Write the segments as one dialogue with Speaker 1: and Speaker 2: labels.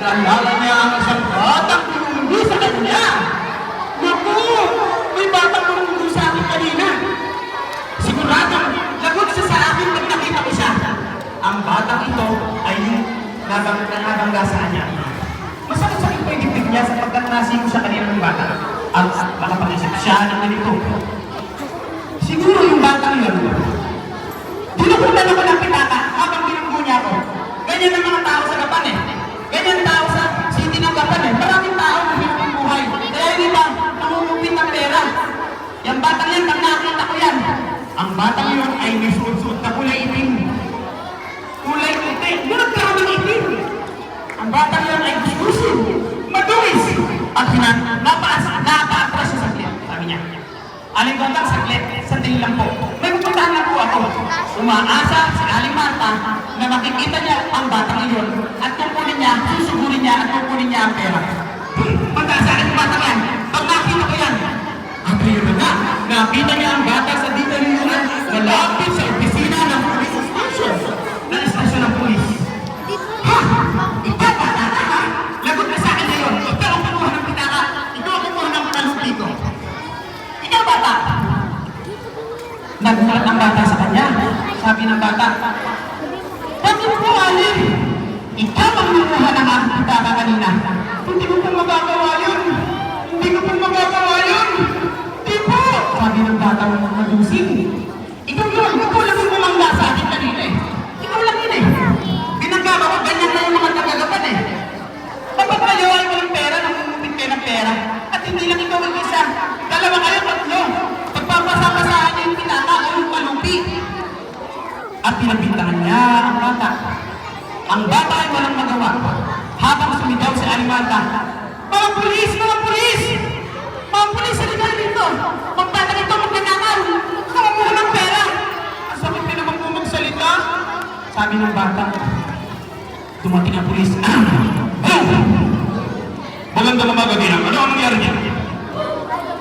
Speaker 1: Naalala niya ang isang batang pinumundo sa kanya. Naku! May batang pinumundo sa akin kanina. Sigurado, lagot siya sa akin pag nakita ko siya. Ang batang ito ay yung nabang nabangga sa kanya. Masakit-sakit pa yung dibdib niya sapagkat nasigo sa kanila ng bata. At makapag-isip siya ng ganito. Siguro yung batang yun, batang yun ay gusto Maduwis. At hinan, napaasa, napaatras siya saglit. Sabi niya. Aling Gondang, saglit. Sandali lang po. May pupuntahan na po ako. Umaasa si Aling Marta na makikita niya ang batang iyon at kukunin niya, susugurin niya at kukunin niya ang pera. Punta sa akin batang yan. Pag nakita ko yan, at yun na nakita niya ang bata sa dito nilunan malapit sa opisina ng police station ng istasyon ng pulis. Ha? Sabi ng bata, Bakit po, Ali? Ikaw ang lumuha ng aking pitaka Ang bata ay walang magawa. Habang sumigaw si Alimanta, Mga pulis! Mga pulis! Mga pulis! Halika dito! Magtata ito magnanakaw! Kamamuha ng pera! Ang sakit din naman po magsalita. Sabi ng bata, Dumating ang pulis. Hello! Magandang umaga, Ginang. Ano ang nangyari niya?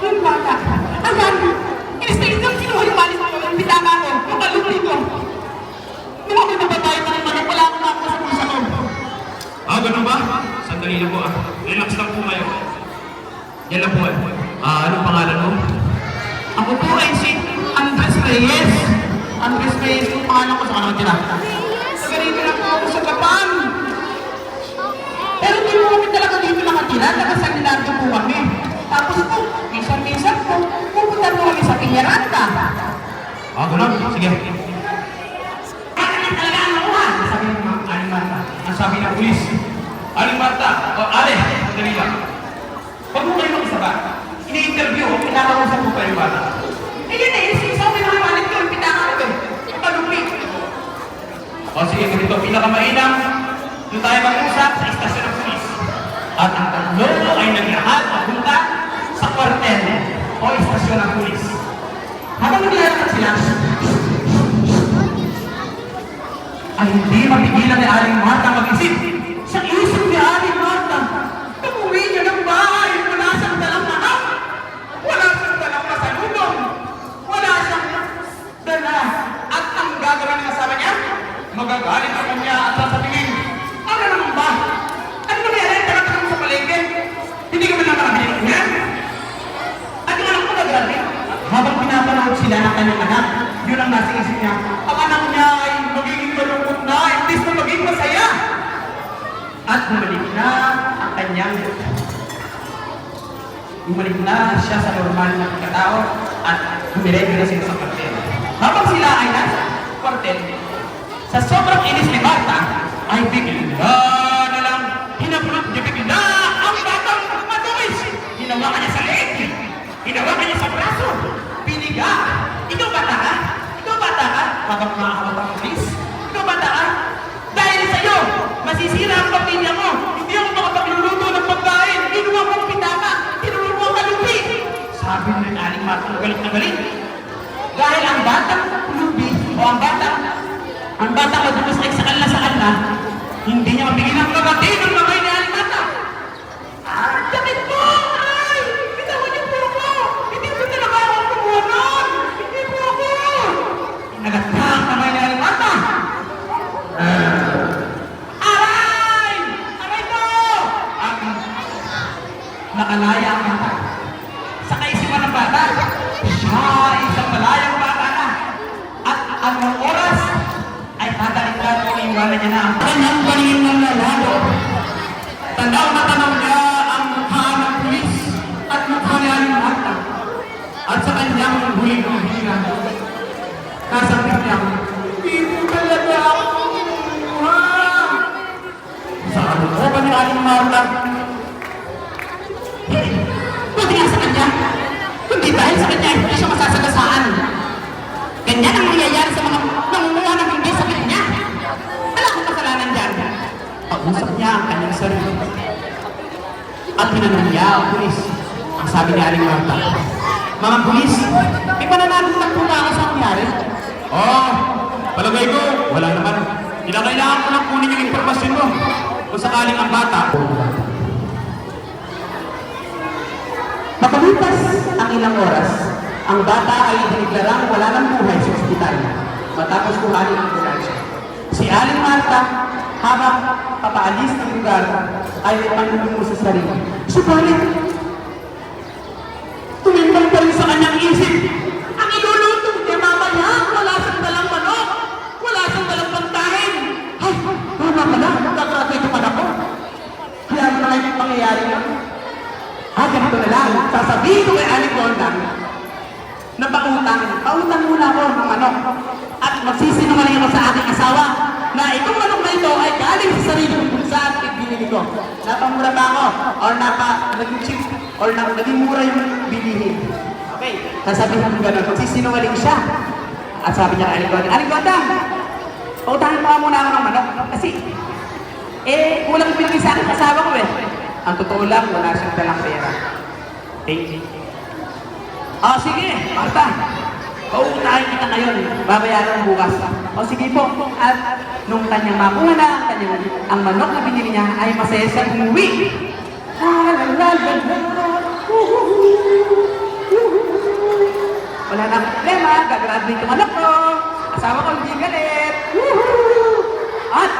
Speaker 1: Yung bata. Ayan! Inis-inis ang kinuha yung malis ko. Yung bitaka ko. Yung kalupi ko. Nung ako nabatay ka naman, wala akong nakuha sa pusa ko.
Speaker 2: Ah, ganun ba? Sandali lang po ah. Relax lang po kayo. Yan lang po eh. Ah, anong pangalan mo?
Speaker 1: Ako po ay si Andres Reyes. Andres Reyes yung pangalan ko sa kanang tira. Sagarito lang po ako sa Japan. Pero hindi mo kami talaga dito nakatira. Nakasalinado po kami. Tapos po, minsan-minsan po, pupunta po kami sa Piñaranda.
Speaker 2: Ah, ganun. Sige.
Speaker 1: Bakit talaga ang nakuha? Sabi ng mga Alimata.
Speaker 2: Ang sabi ng pulis. Pinakamainam. Doon tayo mag-usap sa istasyon ng pulis. At ang tatlo ay naglakad papunta sa kwartel o istasyon ng pulis.
Speaker 1: Habang naglalakad sila,
Speaker 2: Ay hindi mapigilan ni Aling Marta mag-isip.
Speaker 1: sa isip ni Aling Marta, umuwi niya ng bahay, wala siyang dalang manok, wala siyang dalang masalubong, wala siyang dala. At ang gagawin ng asawa niya, magagalit sa kanya at sasabihin, ano naman ba? Ano nangyari? Tara-tara mo sa palengke. Hindi ka ba naman nakabili ng ulan? At yung anak ko nagalit. Habang sila ng anak, yun ang nasa isip niya. Ang anak niya ay magiging malungkot na, imbis na maging masaya. At bumalik na ang kanyang bumalik na siya sa normal na pagkatao at dumiretso na sila sa kwartel. Habang sila ay nasa kwartel, sa sobrang inis ni Marta, ay bigla hindi niya mabigyan ng kagati ng mga ni Aling Marta. Ah, sakit po! Ay! Bitawan niyo po ako! Hindi ko talaga ako kumuha nun! Hindi po ako! Nagat na ang kamay ni Aling Marta. Ah,
Speaker 2: iwanan niya na ang
Speaker 1: Kanyang paningin ng lalado. Tanaw niya ang mukha ng pulis at mukha ni Aling Marta. At sa kanyang huling hihira, nasabi niya, Hindi mo talaga ako kumuha. Sa ano ko ba ni Aling Marta? Buti nga sa kanya. Kundi dahil sa kanya, hindi siya masasagasaan. Ganyan ang nangyayari sa mga nangunguha ng hindi sa kanya. Wala akong kasalanan dyan. Pag-usap niya ang kanyang sarili. At tinanong niya ang pulis. Ang sabi ni Aling Marta, Mga pulis, may pananagutan po ba ako sa nangyari?
Speaker 2: Oh, palagay ko, wala naman. Kinakailangan ko lang kunin yung impormasyon mo. Kung sakaling ang bata,
Speaker 1: Makalipas ang ilang oras, ang bata ay diniglarang wala ng buhay sa ospital matapos kuhanin ang ambulansya. Si Aling Marta, habang papaalis ng lugar, ay panulungo sa sarili. Subalit, tumindang pa rin sa kanyang isip. Ang iluluto niya mamaya, wala siyang dalang manok, wala siyang dalang pantahin. Ay, tama pala, kagraduate pa ako. Kaya ano na yung pangyayari na? Ah, ganito na lang. Sasabihin ko kay Aling Gonda na pautang. Pautang muna ako ng manok. At magsisinungaling ako sa aking asawa na itong manok na ito ay galing sa sarili kong bulsa at binili ko. Napamura ba ako? Or napa, naging cheap? Or na, naging mura yung bilihin? Okay. Sasabihin ko gano'n. Magsisinungaling siya. At sabi niya kay Aling Gonda, pautangin mo muna ako ng manok. Kasi eh, kulang pinagay sa akin kasama ko eh. Ang totoo lang, wala siyang dalang pera. Thank you. Ah, sige, Marta. Pautahin kita ngayon. Babayaran mo bukas. O sige po. At nung kanyang makuha na ang kanyang ang manok na binili niya ay masaya siya umuwi. La, la, la, la, la. Wala na problema. Gagraduate yung anak ko. Asawa ko hindi galit. At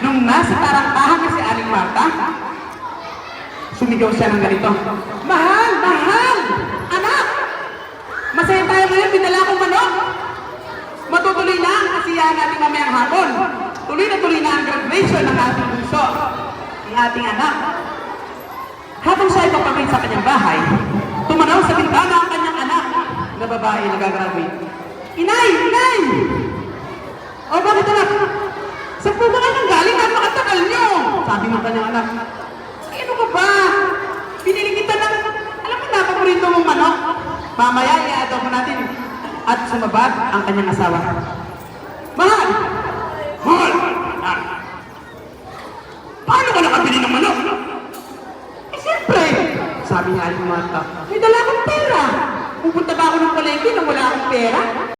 Speaker 1: Nung nasa tarangkahan na si Aling Marta, sumigaw siya ng ganito, Mahal! Mahal! Anak! Masaya tayo ngayon, binala akong manok! Matutuloy na ang kasiyahan natin mamayang hapon. Tuloy na tuloy na ang graduation ng ating bunso, ng ating anak. Habang siya ay papagay sa kanyang bahay, tumanaw sa bintana ang kanyang anak na babae na gagraduate. Inay! Inay! O bakit anak? Saan po ba kayo nang galing? Napakatagal nyo! Sabi ng kanyang anak. "Eh, Ano ka ba? Pinili kita ng, alam mo na, paborito mong manok. Mamaya, i-adobo natin. At sumabad ang kanyang asawa. Mahal! Mahal! Ah. Paano ka nakabili ng manok? Eh, siyempre! Sabi niya, Aling Marta, may dala akong pera. Pupunta ba ako ng palengke nang wala akong pera?